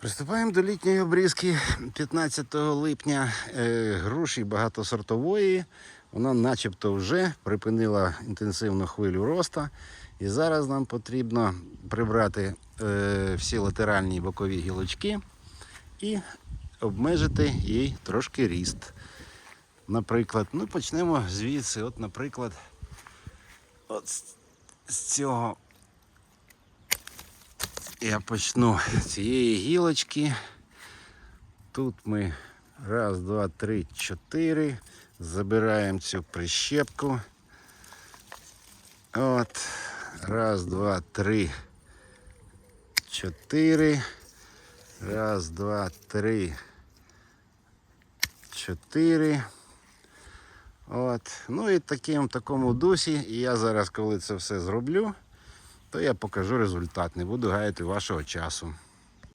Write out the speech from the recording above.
Приступаємо до літньої обрізки 15 липня е, груші багатосортової. Вона начебто вже припинила інтенсивну хвилю росту. І зараз нам потрібно прибрати е, всі латеральні бокові гілочки і обмежити їй трошки ріст. Наприклад, ну почнемо звідси. От, наприклад, от з цього я почну з цієї гілочки. Тут ми раз, два, три, чотири. Забираємо цю прищепку. От. Раз, два, три, чотири. Раз, два, три, чотири. От. Ну і таким в такому дусі. І я зараз, коли це все зроблю, то я покажу результат. Не буду гаяти вашого часу.